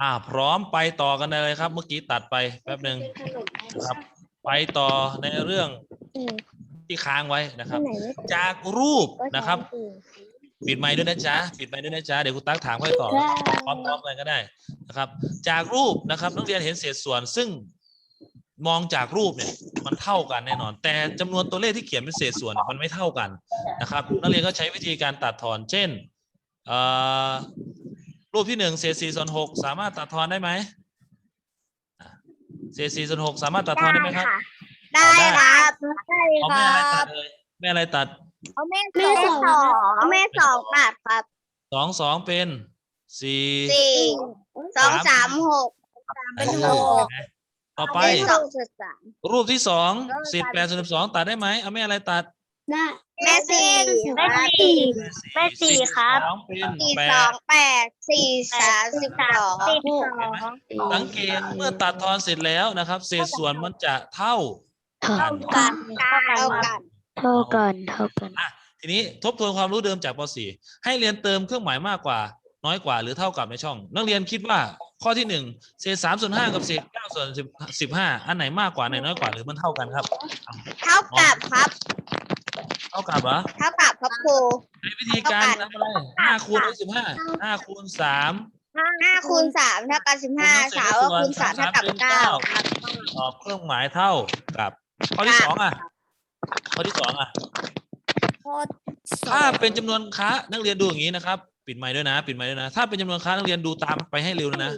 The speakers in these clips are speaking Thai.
อ่าพร้อมไปต่อกันได้เลยครับ เมื่อกี้ตัดไปแป๊บหนึ่งครับ ไปต่อในเรื่องที่ค้างไว้นะครับ จากรูปนะครับ ปิดไมค์ด้วยนะจ๊ะปิดไมค์ด้วยนะจ๊ะเดี๋ยวคุณตั๊กถามค่อยตอบพร้อมๆกันก็ได้นะครับ จากรูปนะครับนักเรียนเห็นเศษส่วนซึ่งมองจากรูปเนี่ยมันเท่ากันแน่นอน แต่จำนวนตัวเลขที่เขียนเป็นเศษส่วนมันไม่เท่ากันนะครับ นักเรียนก็ใช้วิธีการตัดทอนเช่นอ่อ รูปที่หนึ่งเศษสี่ส่วนหกสามารถตัดทอนได้ไหมอะเศษสี่ส่วนหกสามารถตัดทอนได้ไหมครับ ได้ครับได้เอาคแม่รัอะไรตับดเลยแม่อะไรตัดเอาแม่สองแม่สองตัดครับสองสองเป็นสี่สี่สองสามหกเป็นหกเห็นไหมต่อไปเป็นสองจุดสามรูปที่สองสิบแปดส่วนสิบสองตัดได้ไหมเอาแม่อะไรตัด แม่สี่แม่สี่แม่สี่ครับสองเป็นสี่แปสอดงแปดสี่สามสิบสองเห็นไหมสังเกตเมื่อตัดทอนเสร็จแล้วนะครับ เศษส่วนมันจะเท่ากันกันเท่ากัน เท่ากันเท่ากัน ทีนี้ทบทวนความรู้เดิมจากป .4 ให้เรียนเติมเครื่องหมายมากกว่า น้อยกว่าหรือเท่ากับในช่อง นักเรียนคิดว่าข้อที่หนึ่งเศษสามส่วนห้ากับเศษเก้าส่วนสิบสิบห้าอันไหนมากกว่าอันไหนน้อยกว่าหรือมันเท่ากันครับ เท่ากับครับ เท่ากับเหรอเท่ากับครับครู ในวิธีการทำอะไรห้าคูณด้วยสิบห้าห้าคูณสามห้าคูณสามเท่ากับสิบห้าสามคูณสามเท่ากับเก้าตอบเครื่องหมายเท่ากับข้อที่ครับสองอะข้อที่สองอะถ้าเป็นจำนวนค้านักเรียนดูอย่างนี้นะครับ ปิดไมค์ด้วยนะ ปิดไมค์ด้วยนะ ถ้าเป็นจำนวนค้านักเรียนดูตามไปให้เร็วนะ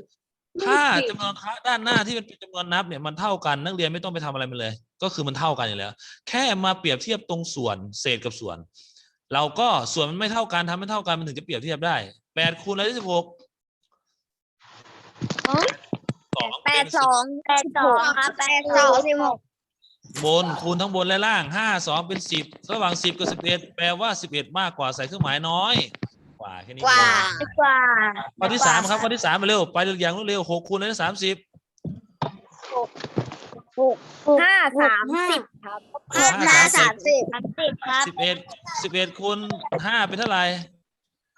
ถ้าจำนวนค้าด้านหน้าที่มันเป็นจำนวนนับเนี่ยมันเท่ากันนักเรียนไม่ต้องไปทำอะไรมันเลย ก็คือมันเท่ากันอยู่แล้ว แค่มาเปรียบเทียบตรงส่วนเศษกับส่วน เราก็ส่วนมันไม่เท่ากันทำไม่เท่ากันมันถึงจะเปรียบเทียบได้แปดคูณร้อยสิบหกสองแปเป็ดนสองแปดสองครับแปดสองสิบหกบนคูณทั้งบนและล่างห้าสองเป็นสิบระหว่างสิบกับสิบเอ็ดแปลว่าสิบเอ็ดมากกว่าใส่เครื่องหมายน้อย กว่าแค่นี้กว่าเองกว่าข้อที่สามครับข้อที่สามมาเร็วไปอย่างรวดเร็วหกคูณเลยสามสิบห้าสามสิบครับห้าสามสิบสิบครับสิบเอ็ดสิบเอ็ดคูณห้าเป็นเท่าไหร่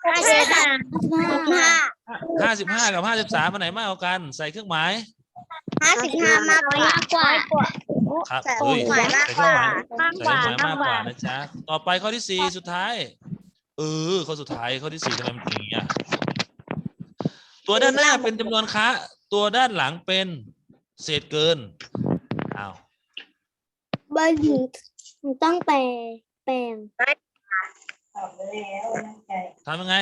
ห้าสิบห้าห้าห้าสิบห้ากับห้าสิบสามอันไหนมากกว่ากัน ใส่เครื่องหมายห้าสิบห้ามากกว่าครับใส่เฮ้ยเครื่องหมายมากใส่กเครื่ว่าองหมายใส่เครื่องหมายมากกว่านะจ๊ะต่อไปข้อที่สี่สุดท้าย เออข้อสุดท้ายข้อที่สี่ทำไมมันเป็นอย่างนี้อะตัวด้านหน้าเป็นจำนวนค้า ตัวด้านหลังเป็นเศษเกินอ้าวเบอร์หนึ่งต้องแปลแปลงทำยังไง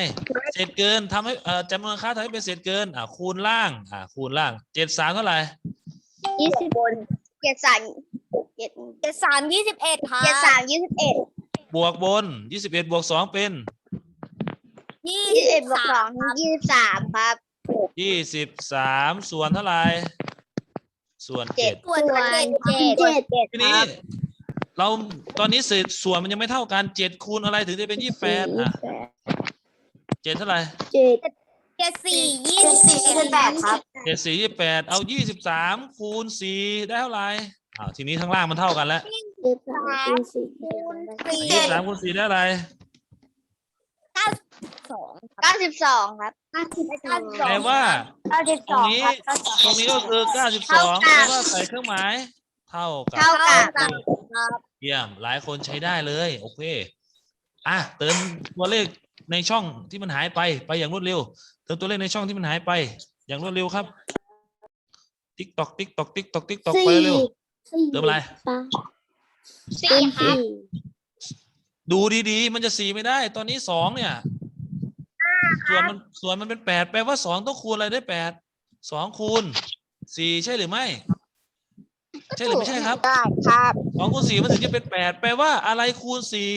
เศษเกินทำให้เอ่อจำนวนค้าทำให้เป็นเศษเกิน อ่าคูณล่าง อ่าคูณล่างเจ็ดสามเท่าไหร่ยี่สิบบนเจ็ดสามเจ็ดเจ็ดสามยี่สิบเอ็ดครับเจ็ดสามยี่สิบเอ็ด บวกบนยี่สิบเอ็ดบวกสองเป็นยี่สิบเอ็ดบวกสองยี่สิบสามครับยี่สิบสามส่วนเท่าไหร่ส่วนเจ็เจ็ดดส่วนเจ็ดเจ็ดทีนี้ เราตอนนี้เศษส่วนมันยังไม่เท่ากันเจ็ดคูณอะไรถึงจะเป็นยี่แปดอะเจ็ดเท่าไหร่เจ็ดเจ็ดสี่ยี่สิบสี่แปดครับเจ็ดสี่ยี่แปดเอายี่สิบสามคูณสี่ได้เท่าไหร่ อ้าวทีนี้ข้างล่างมันเท่ากันแล้วเจ็ดสามคูณสี่สี่ยี่สิบสามคูณสี่ได้อะไรสองเก้าสิบสองครับห้าสิบสองแปลว่าเก้าสิบตสรองงนี้ครับตรงนี้ก็คือเก้าสิบสองแปลว่าใส่เครื่องหมาย เท่ากับเท่ากับเยี่ยมหลายคนใช้ได้เลย โอเคอะเติมตัวเลขในช่องที่มันหายไปไปอย่างรวดเร็ว เติมตัวเลขในช่องที่มันหายไป อย่างรวดเร็วครับ ติ๊กตอกติ๊กตอกติ๊กตอกติ๊กตอกสี่ไปเร็ว สี่เติมอะไรปะสี่ครับดูดีๆ มันจะสี่ไม่ได้ ตอนนี้สองเนี่ย ส่วนมันส่วนมันเป็นแปดแปลว่าสองต้องคูณอะไรได้แปดสองคูณสี่ใช่หรือไม่ ใช่หรือไม่ใช่ครับได้ครับสองคูณสี่มันถึงจะเป็นแปดแปลว่าอะไรคูณสี่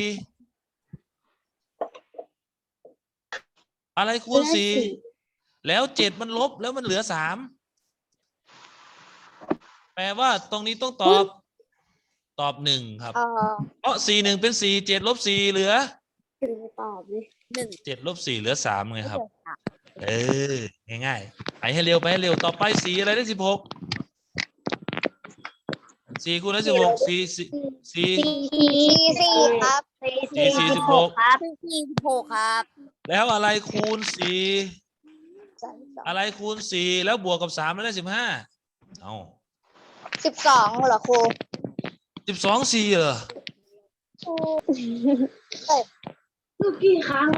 อะไรคูณสี่แล้วเจ็ดมันลบแล้วมันเหลือสาม แปลว่าตรงนี้ต้องตอบ ตอบหนึ่งครับ เออเพราะสี่หนึ่งเป็นสี่เจ็ดลบสี่เหลือถึงตอบเลยเจ็ดลบสี่เหลือสามไงครับ เออ ง่ายๆไปให้เร็วไปให้เร็วต่อไปสี่อะไรได้สิบหกสี่คูณได้สิบหกสี่สี่สี่สี่สี่ครับสี่สี่สิบหกครับสี่สิบหกครับ แล้วอะไรคูณสี่สามสองอะไรคูณสี่แล้วบวกกับสามแล้วได้สิบห้าเอา สิบสองเหรอครูสิบสองสี่เหรอลูกกี่ครั้ง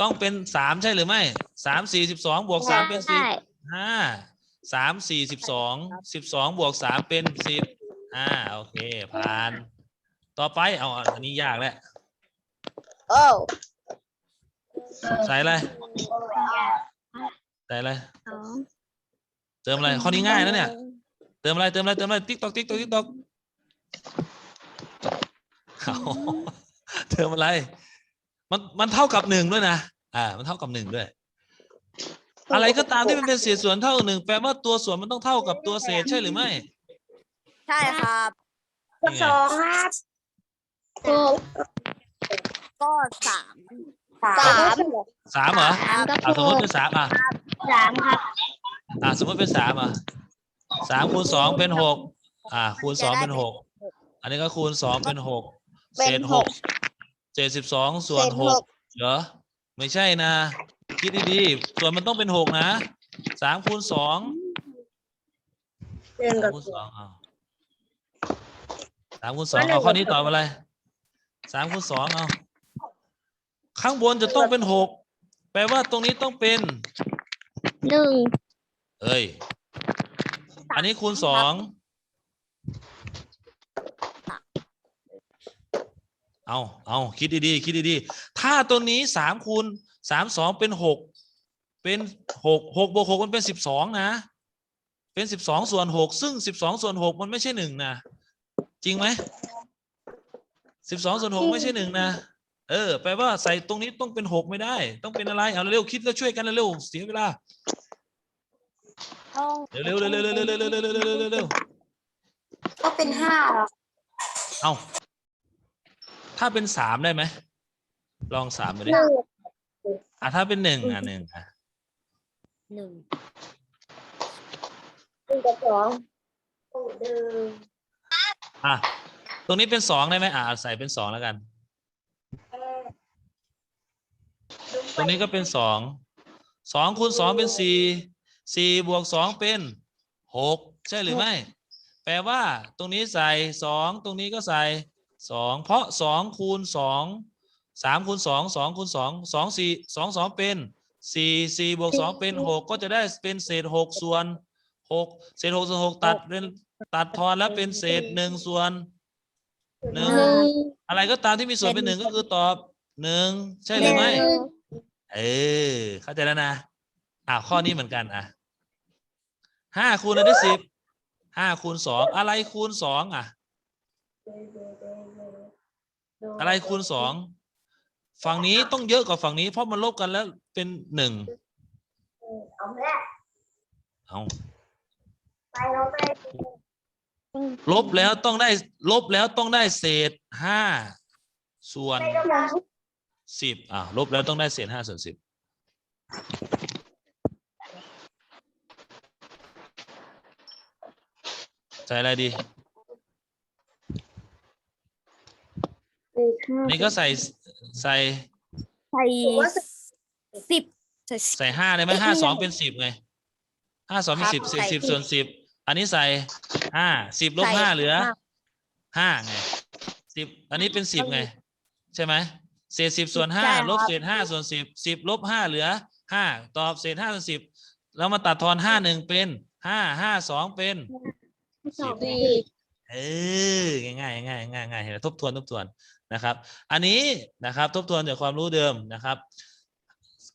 ต้องเป็นสามใช่หรือไม่สามสี่สิบสองบวกสามเป็นสิบใช่ห้าสามสี่สิบสองสิบสองบวกสามเป็นสิบอ่าโอเค ผ่าน ต่อไปเอาอันนี้ยากแล้วโอ้ใส่อะไรใส่อะไรสองเติมอะไรข้อนี้ง่ายนะเนี่ยเติมอะไรเติมอะไรเติมอะไรติ๊กตอกติ๊กตอกติ๊กตอกเอาเติมอะไร มันมันเท่ากับหนึ่งด้วยนะอ่า มันเท่ากับหนึ่งด้วย อะไรก็ตามที่มันเป็นเศษส่วนเท่ากับหนึ่งแปลว่าตัวส่วนมันต้องเท่ากับตัวเศษใช่หรือไม่ ใช่ครับนี่ไงครับก็ก็สามสามสามเหรอครับอ่าสมมติเป็นสามอะสามครับอ่าสมมติเป็นสามอะ สามคูณสองเป็นหกอ่า คูณสองเป็นหกอันนี้ก็คูณสองเป็นหกเศษหกเศษสิบสองส่วนเศษหหกกเหรอไม่ใช่นะ คิดดีๆ ส่วนมันต้องเป็นหกนะสามคูณสองเรียนสากัมบคูณสองเอาสามคูณสองเอาข้อนี้ตอบอะไรสามคูณสองเอาข้างบนจะต้องเป็นหกแปลว่าตรงนี้ต้องเป็นหนึ่งเอ้ย อันนี้คูณสองเอาเอาคิดดีๆคิดดีๆถ้าตัวนี้สามคูณสามสองเป็นหกเป็นหกหกบวกหกมันเป็นสิบสองนะ เป็นสิบสองส่วนหกซึ่งสิบสองส่วนหกมันไม่ใช่หนึ่งนะ จริงไหมสิบสองส่วนหกไม่ใช่หนึ่งนะ เออแปลว่าใส่ตรงนี้ต้องเป็นหกไม่ได้ ต้องเป็นอะไร เอาเร็วๆคิดแล้วช่วยกันเร็วๆเสียเวลา เร็วเร็วเร็วเร็วเร็วเร็วเร็วเร็วเร็วเร็วเร็วเร็วเร็วก็เป็นห้าหรอเอาถ้าเป็นสามได้ไหมลองสามมาดิอะถ้าเป็นหนึ่งอะหนึ่งอะหนึ่งหนึ่งกับสองหนึ่งอะตรงนี้เป็นสองได้ไหมอะใส่เป็นสองแล้วกัน ตรงนี้ก็เป็นสองสองคูณสองเป็นสี่ สี่บวกสองเป็นหกใช่หรือไม่ แปลว่าตรงนี้ใส่สองตรงนี้ก็ใส่สองเพราะสองคูณสองสามคูณสองสองคูณสองสองสี่สองสองเป็นสี่สี่บวกสองเป็นหกก็จะได้เป็นเศษหกส่วนหกเศษหกส่วนหกตัดเป็นตัดทอนแล้วเป็นเศษหนึ่งส่วนหนึ่งอะไรก็ตามที่มีส่วนเป็นหนึ่งก็คือตอบหนึ่งใช่หรือไม่ เออเข้าใจแล้วนะอ่าข้อนี้เหมือนกันอะ ห้าคูณอะไรได้สิบห้าคูณสองอะไรคูณสองอะ อะไรคูณสองฝั่งนี้ต้องเยอะกว่าฝั่งนี้ เพราะมันลบกันแล้วเป็นหนึ่งเอาแม่เอาไปเราไปลบแล้วต้องได้ลบแล้วต้องได้เศษห้าส่วนสิบอ่าลบแล้วต้องได้เศษห้าส่วนสิบ ใส่อะไรดี นี่ก็ใส่ใส่ใส่สิบใส่ใส่ห้าได้ไหมห้าสองเป็นสิบไงห้าสองเป็นสิบสิบสิบส่วนสิบอันนี้ใส่ห้าสิบลบห้าเหลือห้าไงสิบอันนี้เป็นสิบไง ใช่ไหมเศษสิบส่วนห้าลบเศษห้าส่วนสิบสิบลบห้าเหลือห้าตอบเศษห้าส่วนสิบแล้วมาตัดทอนห้าหนึ่งเป็นห้าห้าสองเป็น สิบเออง่ายๆง่ายๆง่ายๆง่ายๆเห็นไหมทบทวนทบทวนนะครับ อันนี้นะครับทบทวนจากความรู้เดิมนะครับ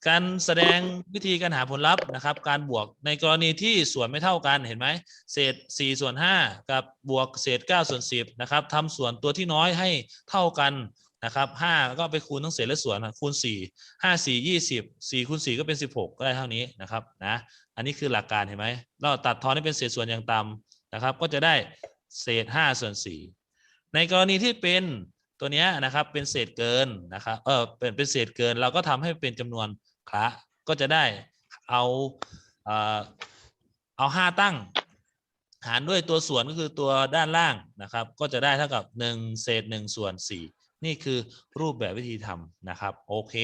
การแสดงวิธีการหาผลลัพธ์นะครับ การบวกในกรณีที่ส่วนไม่เท่ากันเห็นไหมเศษ4ส่วน5กับบวกเศษ9ส่วน10นะครับทำส่วนตัวที่น้อยให้เท่ากันนะครับ5ก็ไปคูณทั้งเศษและส่วนนะคูณ 4 5 4 20 4คูณ4ก็เป็น 16 ก็ได้เท่านี้นะครับนะอันนี้คือหลักการเห็นไหมเราตัดทอนให้เป็นเศษส่วนอย่างต่ำ นะครับ ก็จะได้เศษห้าส่วนสี่ในกรณีที่เป็นตัวเนี้ยนะครับเป็นเศษเกินนะครับเออเป็นเป็นเศษเกินเราก็ทำให้เป็นจำนวนคละก็จะได้เอาเออเอาห้าตั้ง หารด้วยตัวส่วนก็คือตัวด้านล่างนะครับ ก็จะได้เท่ากับหนึ่งเศษหนึ่งส่วนสี่นี่คือรูปแบบวิธีทำนะครับโอเค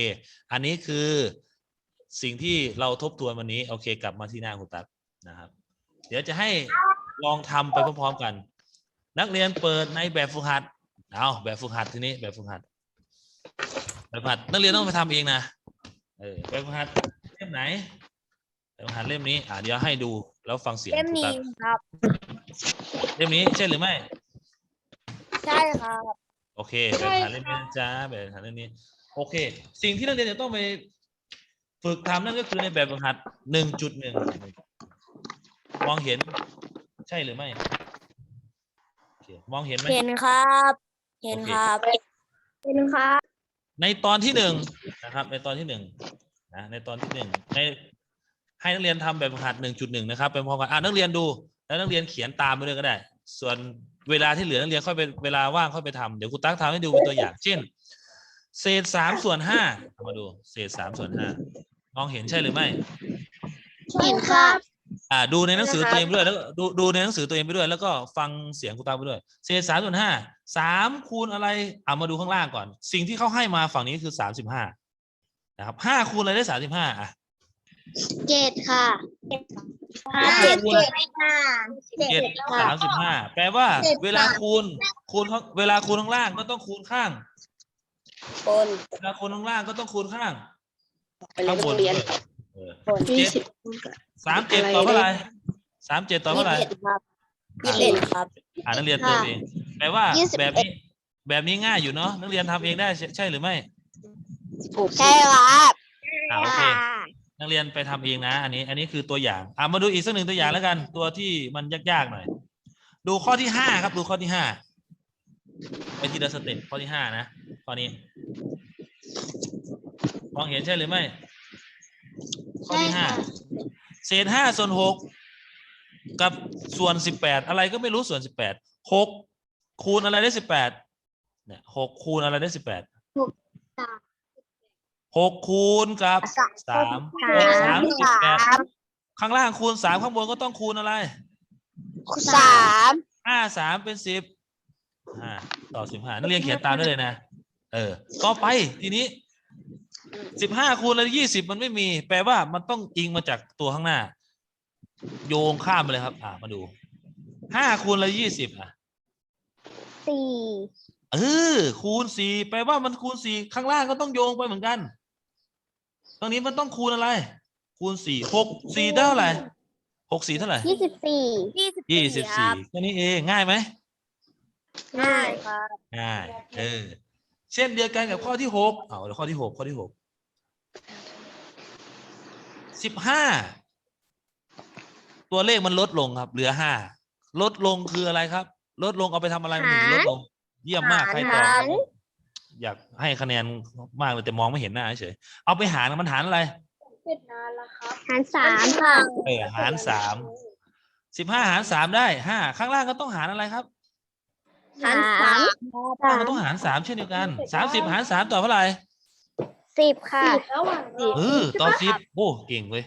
อันนี้คือสิ่งที่เราทบทวนวันนี้ โอเค กลับมาที่หน้าคุณตั๊กนะครับ เดี๋ยวจะให้ ลองทำไปพร้อมๆกัน นักเรียนเปิดในแบบฝึกหัดเอาแบบฝึกหัดทีนี้แบบฝึกหัด แบบฝึกหัด นักเรียนต้องไปทำเองนะเออแบบฝึกหัดเล่มไหนแบบฝึกหัดเล่มนี้อ่าเดี๋ยวให้ดูแล้วฟังเสียงเล่มคุณนี้ตั๊กครับ เล่มนี้ใช่หรือไม่ ใช่ครับ โอเคแบบฐานเล่มนี้นะจ้าแบบฐานเล่มนี้ โอเค สิ่งที่นักเรียนจะต้องไปฝึกทำนั่นก็คือในแบบฝึกหัดหนึ่งจุดหนึ่งมองเห็น ใช่หรือไม่โอเคมองเห็นไหม เห็นครับ เห็นครับเป็นครับ ในตอนที่หนึ่งนะครับ ในตอนที่หนึ่งนะในตอนที่หนึ่งในให้นักเรียนทำแบบฝึกหัดหนึ่งจุดหนึ่งนะครับเป็นพร้อมกันอ่านักเรียนดู แล้วนักเรียนเขียนตามไปด้วยก็ได้ ส่วนเวลาที่เหลือนักเรียนค่อยไปเวลาว่างค่อยไปทำเดี๋ยวครูตั๊กทำให้ดูเป็นตัวอย่าง เช่น เศษสามส่วนห้าเอามาดู เศษสามส่วนห้ามองเห็นใช่หรือไม่ เห็นครับ อ่าดูในหนังสือตัวเองไปด้วยแล้วก็ดูดูในหนังสือตัวเองไปด้วย แล้วก็ฟังเสียงครูตั๊กไปด้วยเศษสามส่วนห้าสามคูณอะไรเอามาดูข้างล่างก่อน สิ่งที่เขาให้มาฝั่งนี้คือสามสิบห้านะครับห้าคูณอะไรได้สามสิบห้าอะเจ็ดค่ะห้าเจ็ดคูณเจ็ดห้าเจ็ดสามสิบห้าแปลว่า เวลาคูณคูณข้างเวลาคูณข้างล่างก็ต้องคูณข้างคนเวลาคูณข้างล่างก็ต้องคูณข้างไปเรียข้านงบน เรียนด้วยเออคนเจ็ดสามเจ็ดต่อเท่าไหร่สามเจ็ดต่อเท่าไหร่ครับยี่สิบเอ็ดครับอ่านักเรียนเติมเองแปลว่ายี่สิบแบเอ็บดนี้แบบนี้ง่ายอยู่เนาะนักเรียนทำเองได้ใช่ใช่หรือไม่ใช่ครับอ่าโอเคนักเรียนไปทำเองนะ อันนี้ อันนี้คือตัวอย่างอ่ามาดูอีกสักหนึ่งตัวอย่างแล้วกัน ตัวที่มันยากๆหน่อย ดูข้อที่ห้าครับ ดูข้อที่ห้าไปทีละสเต็ปข้อที่ห้านะข้อนี้มองเห็นใช่หรือไม่ ข้อที่ห้าเศษห้าส่วนหกกับส่วนสิบแปดอะไรก็ไม่รู้ส่วนสิบแปดหกคูณอะไรได้สิบแปดเนี่ยหกคูณอะไรได้สิบแปดหกคูณกับสามสามสิบแปดข้างล่างคูณสามข้างบนก็ต้องคูณอะไรสามห้าสามเป็นสิบห้าต่อสิบห้านักเรียนเขียนตามได้เลยนะ เออ ต่อไปทีนี้ สิบห้าคูณอะไรยี่สิบมันไม่มี แปลว่ามันต้องอิงมาจากตัวข้างหน้า โยงข้ามไปเลยครับ อ่ามาดูห้าคูณอะไรยี่สิบอะสี่เออคูณสี่แปลว่ามันคูณสี่ข้างล่างก็ต้องโยงไปเหมือนกัน ตรงนี้มันต้องคูณอะไร คูณสี่หกสี่เท่าไหร่หกสี่เท่าไหร่ยี่สิบสี่ยี่สิบยี่สิบสี่แค่นี้เองง่ายไหมง่ายครับง่ายเออ เช่นเดียวกันกับข้อที่หกเอาเดี๋ยวข้อที่หกข้อที่หกสิบห้าตัวเลขมันลดลงครับ เหลือห้าลดลงคืออะไรครับ ลดลงเอาไปทำอะไรมันถึงลดลง เยี่ยมมากใครตอบหารอยากให้คะแนนมากเลยแต่มองไม่เห็นหน้าเฉยเอาไปหารมันหารอะไรหารสามค่ะเออหารสามสิบห้าหารสามได้ห้าข้างล่างก็ต้องหารอะไรครับ หารสามข้างล่างก็ต้องหารสามเช่นเดียวกันสามสิบหารสามต่อเท่าไหร่สิบค่ะเออต่อสิบโอ้เก่งเว้ย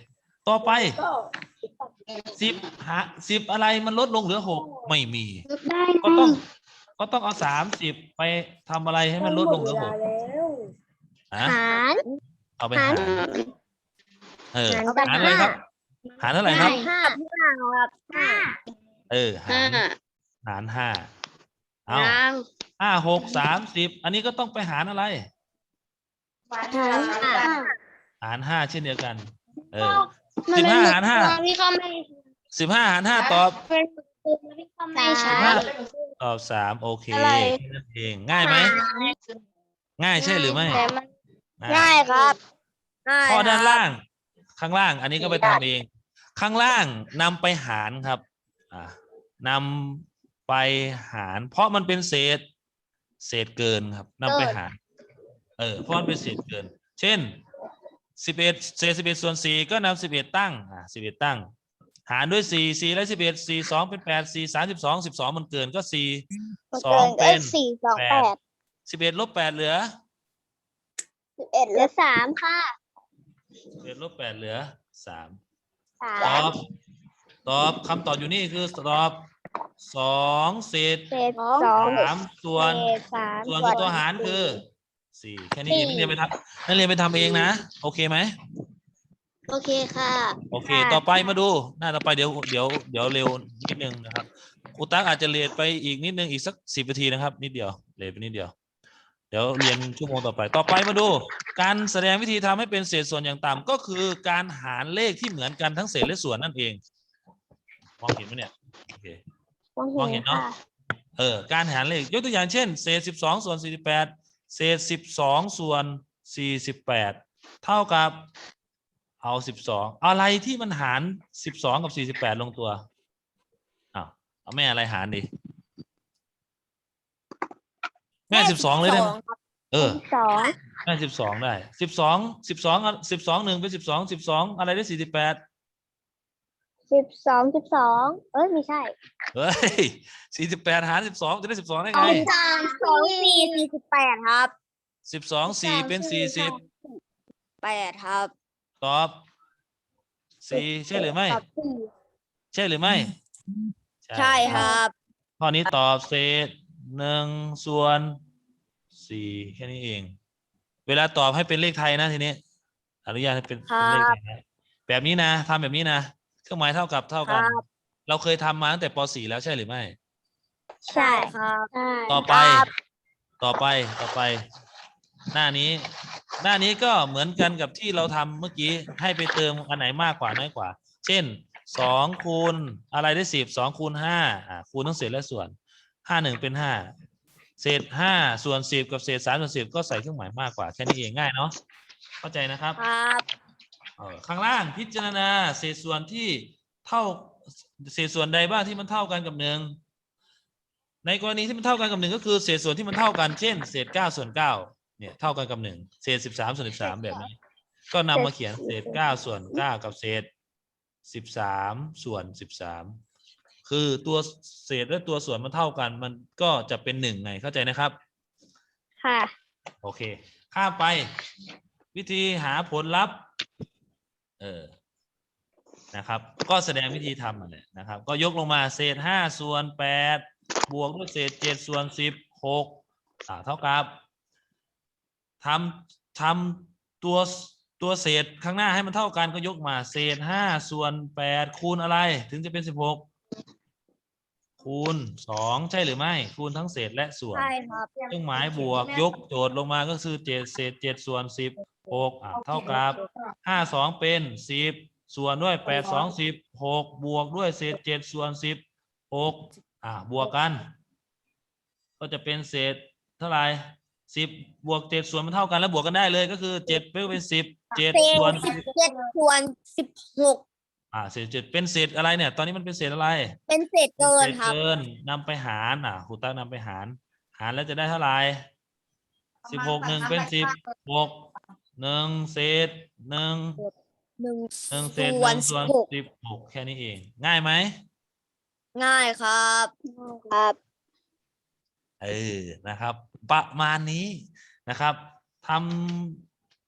ต่อไปสิบหาสิบอะไรมันลดลงเหลือหกไม่มี ได้ก็ต้อง ก็ต้องเอาสามสิบไปทำอะไรให้มันลดลงเหลือหกอะหารเอาไปหารเออหารแบบหารอะไรครับ หารเท่าไหร่ครับ ห้าห้าครับห้าเออหารหารห้า เอานางห้าหกสามสิบอันนี้ก็ต้องไปหารอะไร หารห้าหารห้าเช่นเดียวกัน เออสิบห้าหารห้าพี่ก็ไม่สิบห้าหารห้าตอบเป็นพี่ก็ไม่ใช่สิบห้าตอบสามโอเคอะไรแค่นั่นเองง่ายไหมง่ายใช่หรือไม่แต่มันง่ายครับง่ายข้อด้านครับล่าง ข้างล่าง อันนี้ก็ไปทำเอง ข้างล่างนำไปหารครับ อ่านำ ไปหาร เพราะมันเป็นเศษ เศษเกินครับนำไปหาร เออเพราะมันเป็นเศษเกิน เช่นสิบเอ็ดเศษสิบเอ็ดส่วนสี่ก็นำสิบเอ็ดตั้งอ่าสิบเอ็ดตั้ง หารด้วยสี่สี่และสิบเอ็ดสี่สองเป็นแปดสี่สามสิบสองสิบสองมันเกินก็สี่สองเป็นสี่สองแปแปดดสิบเอ็ดลบแปดเหลือสิบเอ็ดเหลือสามค่ะสิบเอ็ดลบแปดเหลือสามสาตอมบตอบคำตอบอยู่นี่คือตอบ สองเศษเศษสองสามส่วนเศษสามส่วนกับตัวหารคือสี่แค่นี้เองนักเรียนไปทำนักเรียนไปทำเองนะ โอเคไหมโอเคค่ะ โอเค ต่อไปมาดู หน้าต่อไปเดี๋ยวเดี๋ยวเดี๋ยวเร็วนิดนึงนะครับครูตั๊กอาจจะเลทไปอีกนิดนึงอีกสักสิบนาทีนะครับ นิดเดียวเลทไปนิดเดียว เดี๋ยวเรียนชั่วโมงต่อไป ต่อไปมาดู การแสดงวิธีทำให้เป็นเศษส่วนอย่างต่ำก็คือการหารเลขที่เหมือนกันทั้งเศษและส่วนนั่นเองมองเห็นไหมเนี่ยโอเค มองเห็นเนอะเออการหารเลขยกตัวอย่างเช่นเศษสิบสองส่วนสี่สิบแปดเศษสิบสองส่วนสี่สิบแปดเท่ากับเอาสิบสองอะไรที่มันหารสิบสองกับสี่สิบแปดลงตัวอ้าวเอาแม่อะไรหารดิแม่สิบสองเลยได้ไหมเออสองแม่สิบสองได้สิบสองสิบสองสิบสองหนึ่งเป็นสิบสองสิบสองอะไรได้สี่สิบแปด สิบสองสิบสองเอ้ยไม่ใช่เฮ้ยสี่สิบแปดหารสิบสองจะได้สิบสองได้สอไงงสามสองสี่สี่สิบแปดครับสิบสองสี่เป็นสี่สิบแปดครับ ตอบสี่ใช่หรือไม่ ตอบสี่ใช่หรือไม่ ใช่ครับข้อนี้ตอบเศษหนึ่งส่วนสี่แค่นี้เอง เวลาตอบให้เป็นเลขไทยนะทีนี้อนุญาตให้เป็นเป็นเลขไทยนะแบบนี้นะทำแบบนี้นะเค รื่องหมายเท่ากับเท่ากัน ครับ เราเคยทำมาตั้งแต่ป .4 แล้วใช่หรือไม่ ใช่ครับใช่ต่อไปครับต่อไป ต่อไป หน้านี้ หน้านี้ก็เหมือนกันกับที่เราทำเมื่อกี้ ให้ไปเติมอันไหนมากกว่าน้อยกว่า เช่น สองคูณอะไรได้สิบ สองคูณห้าอ่าคูณทั้งเศษและส่วน ห้าหนึ่งเป็นห้า เศษห้าส่วนสิบกับเศษสามส่วนสิบก็ใส่เครื่องหมายมากกว่าแค่นี้เองง่ายเนาะ เข้าใจนะครับ ครับเออ ข้างล่างพิจารณาเศษส่วนที่เท่าเศษส่วนใดบ้างที่มันเท่ากันกับหนึ่งในกรณีที่มันเท่ากันกับหนึ่งก็คือเศษส่วนที่มันเท่ากันเช่นเศษเก้าส่วนเก้าเนี่ยเท่ากันกับหนึ่งเศษสิบสามส่วนสิบสามแบบนี้ ก็นำมาเขียนเศษเก้าส่วนเก้ากับเศษสิบสามส่วนสิบสามคือตัวเศษและตัวส่วนมันเท่ากัน มันก็จะเป็นหนึ่งไงเข้าใจนะครับ ค่ะ โอเค ข้ามไป วิธีหาผลลัพธ์ เออนะครับ ก็แสดงวิธีทำมาเลยนะครับ ก็ยกลงมาเศษห้าส่วนแปดบวกด้วยเศษเจ็ดส่วนสิบหกเท่ากับทำทำตัวตัวเศษข้างหน้าให้มันเท่ากันก็ยกมา เศษห้าส่วนแปดคูณอะไรถึงจะเป็นสิบหก คูณสองใช่หรือไม่ คูณทั้งเศษและส่วน ใช่ครับเครื่องหมายบวกยกโจทย์ลงมาก็คือเจ็ดเศษเจ็ดส่วนสิบหกอะเท่ากับห้าสองเป็นสิบส่วนด้วยแปดสองสิบหกบวกด้วยเศษเจ็ดส่วนสิบหกอะบวกกัน ก็จะเป็นเศษเท่าไหร่สิบบวกเจ็ดส่วนมันเท่ากันแล้วบวกกันได้เลยก็คือเจ็ดเป็นสิบเจ็ดเศษส่วนสิบเจ็ดส่วนสิบหก อ่าเศษเจ็ดเป็นเศษอะไรเนี่ย ตอนนี้มันเป็นเศษอะไร เป็นเศษเกินศษครับเกินนำไปหารอะครูตั้งนำไปหาร หารแล้วจะได้เท่าไหร่สิบหกหนึ่งเป็นสิบหกหนึ่งเศษหนึ่งหนึ่งหนึ่งเศษส่หวนนึ่งส่วนสิบหกสิบหกแค่นี้เอง ง่ายไหมง่ายครับครับ เออนะครับ ประมาณนี้นะครับท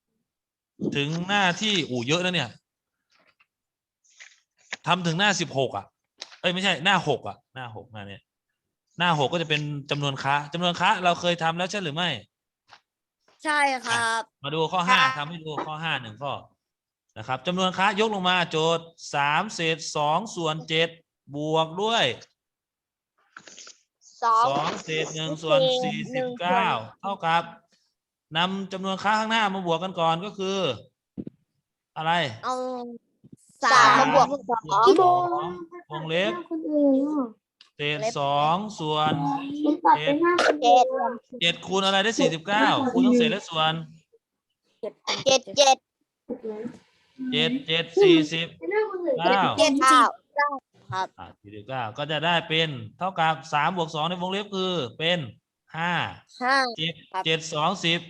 ำถึงหน้าที่อู่เยอะแล้วเนี่ย ทำถึงหน้าสิบหกอะ เอ้ยไม่ใช่หน้าหกอะ หน้าหกหน้าเนี่ยหน้าหกก็จะเป็นจำนวนค้าจำนวนค้า เราเคยทำแล้วใช่หรือไม่ ใช่ครับ มาดูข้อห้าค่ะทำให้ดูข้อห้าหนึ่งข้อนะครับจำนวนค้ายกลงมาโจทย์สามเศษสองส่วนเจ็ดบวกด้วยสองสองเศษหนึ่งส่วนสี่สิบเก้าเท่ากับนำจำนวนค้าข้างหน้ามาบวกกันก่อนก็คือ อะไรเอา สามมาบวกสองบวกสองวงเล็บคนอื่นอะเศษสองส่วนมันตอบเป็นหน้าคนเจ็อื่ดนเจ็ดคูณอะไรได้สี่สิบเก้าคูณทั้งเศษและส่วนเจ็ดเจ็ดเจ็ดเจ็ดสี่สิบเป็นหน้าคนอื่นเก้าเจ็ดเก้าครับอ่าสี่สิบเก้าก็จะได้เป็นเท่ากับสามบวกสองในวงเล็บคือเป็นห้าห้าเจ็ดครับเจ็ดสองสิบ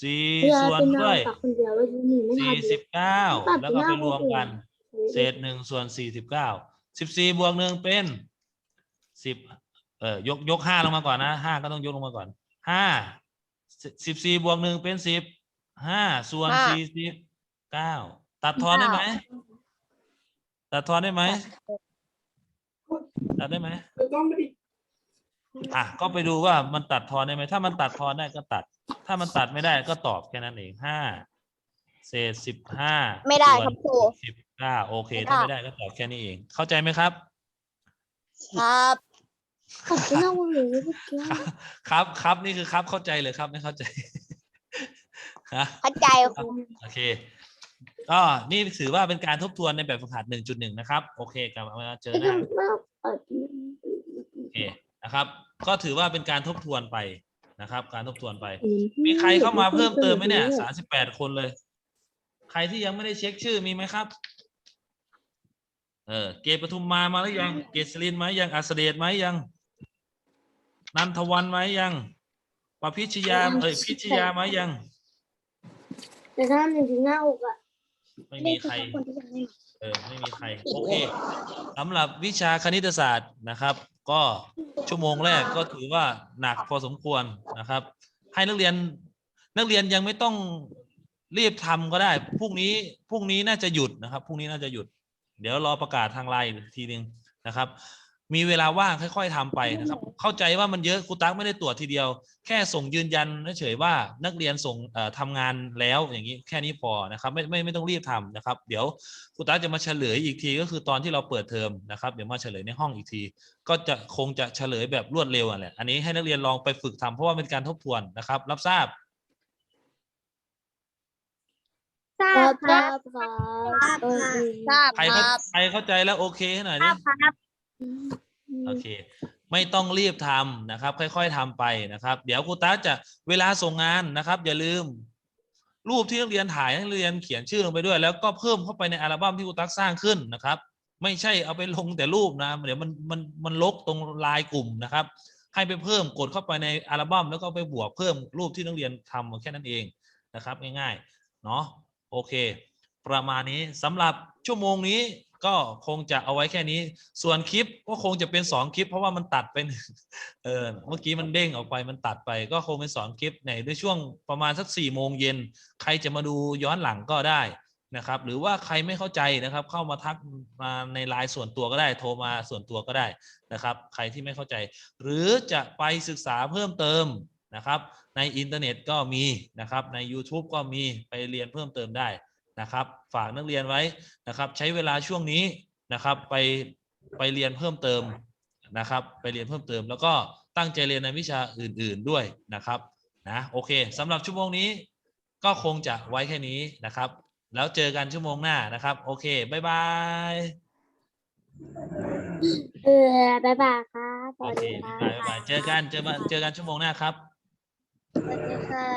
สี่เวลาส่วนเป็นด้วยตักคนเดียวแล้วหนีไม่ทัสี่นสิบเก้าตัดแล้วก็ไปหน้ารวมกันคนอื่นเศษหนึ่งส่วนสี่สิบเก้าสิบสี่บวกหนึ่งเป็นสิบเออยกยกห้าลงมาก่อนนะห้าก็ต้องยกลงมาก่อนห้าสิบสี่บวกหนึ่งเป็นสิบห้าส่วนห้าสี่สิบเก้าตัดทอนได้ไหมตัดทอนได้ไหมตัดได้ไหม อะก็ไปดูว่ามันตัดทอนได้ไหมถ้ามันตัดทอนได้ก็ตัด ถ้ามันตัดไม่ได้ก็ตอบแค่นั้นเองห้าเศษสิบห้าไม่ได้ครับครูสิบเก้าโอเคไม่ได้ถ้าไม่ได้ก็ตอบแค่นี้เอง เข้าใจไหมครับ ครับขอบคุณมากเลยเมื่อกี้ครับครับนี่คือครับเข้าใจเลยครับไม่เข้าใจฮะเข้าใจครูโอเคก็นี่ถือว่าเป็นการทบทวนในแบบฝึกหัด1.1นะครับ โอเคกลับมาเจอหน้าโอเค นะครับ ก็ถือว่าเป็นการทบทวนไปนะครับ การทบทวนไป มีใครเข้ามาเพิ่มเติมไหมเนี่ยสามสิบแปดคนเลย ใครที่ยังไม่ได้เช็คชื่อมีไหมครับ เออ เกตปทุมมามาหรือยัง เกษรินมายังอัสเดชไหมยัง นันทวันไหมยังปพิชยาเอ้ยพิชยาไหมยังแต่ถ้าหนึ่งถึงหน้าอกอะไม่มีใคร เออ ไม่มีใคร โอเคสำหรับวิชาคณิตศาสตร์นะครับ ก็ชั่วโมงแรกก็ถือว่าหนักพอสมควรนะครับ ให้นักเรียนนักเรียนยังไม่ต้องรีบทำก็ได้พรุ่งนี้พรุ่งนี้น่าจะหยุดนะครับพรุ่งนี้น่าจะหยุด เดี๋ยวรอประกาศทางไลน์อีกทีนึงนะครับ มีเวลาว่างค่อย ๆทำไปนะครับ เข้าใจว่ามันเยอะครูตั๊กไม่ได้ตรวจทีเดียว แค่ส่งยืนยันเฉยๆว่านักเรียนส่งเอ่อทำงานแล้วอย่างนี้แค่นี้พอนะครับ ไม่ไม่ไม่ต้องรีบทำนะครับ เดี๋ยวครูตั๊กจะมาเฉลยอีกทีก็คือตอนที่เราเปิดเทอมนะครับเดี๋ยวมาเฉลยในห้องอีกที ก็จะคงจะเฉลยแบบรวดเร็วอะแหละอันนี้ให้นักเรียนลองไปฝึกทำเพราะว่าเป็นการทบทวนนะครับ รับทราบทราบครับครับทราบใครคเข้ารับใครเข้าใจแล้วโอเคให้หน่อยดิครับ โอเค ไม่ต้องรีบทำนะครับ ค่อย ๆทำไปนะครับ เดี๋ยวครูตั๊กจะเวลาส่งงานนะครับ อย่าลืม รูปที่นักเรียนถ่ายนักเรียนเขียนชื่อลงไปด้วย แล้วก็เพิ่มเข้าไปในอัลบั้มที่ครูตั๊กสร้างขึ้นนะครับ ไม่ใช่เอาไปลงแต่รูปนะ เดี๋ยวมันมันมันลกตรงลายกลุ่มนะครับ ให้ไปเพิ่มกดเข้าไปในอัลบั้มแล้วก็ไปบวกเพิ่มรูปที่นักเรียนทำแค่นั้นเองนะครับ ง่ายๆเนาะโอเค ประมาณนี้สำหรับชั่วโมงนี้ ก็คงจะเอาไว้แค่นี้ ส่วนคลิปก็คงจะเป็นสองคลิป เพราะว่ามันตัดไปหนึ่งเออเมื่อกี้มันเด้งออกไปมันตัดไป ก็คงเป็นสองคลิปในในช่วงประมาณสักสี่โมงเย็นใครจะมาดูย้อนหลังก็ได้นะครับ หรือว่าใครไม่เข้าใจนะครับ เข้ามาทักมาในไลน์ส่วนตัวก็ได้ โทรมาส่วนตัวก็ได้นะครับ ใครที่ไม่เข้าใจ หรือจะไปศึกษาเพิ่มเติมนะครับ ในอินเทอร์เน็ตก็มีนะครับ ใน YouTube ก็มีไปเรียนเพิ่มเติมได้ นะครับ ฝากนักเรียนไว้นะครับ ใช้เวลาช่วงนี้นะครับไปไปเรียนเพิ่มเติมนะครับ ไปเรียนเพิ่มเติม แล้วก็ตั้งใจเรียนในวิชาอื่น ๆด้วยนะครับนะโอเคสำหรับชั่วโมงนี้ก็คงจะไว้แค่นี้นะครับ แล้วเจอกันชั่วโมงหน้านะครับ โอเคบ๊ายบายเออบายบายครับสโอวัสเคดีคบ๊ายรับบายบ๊ายบายเจอกันเจอมาเจอกันชั่วโมงหน้าครับ สวัสดีค่ะ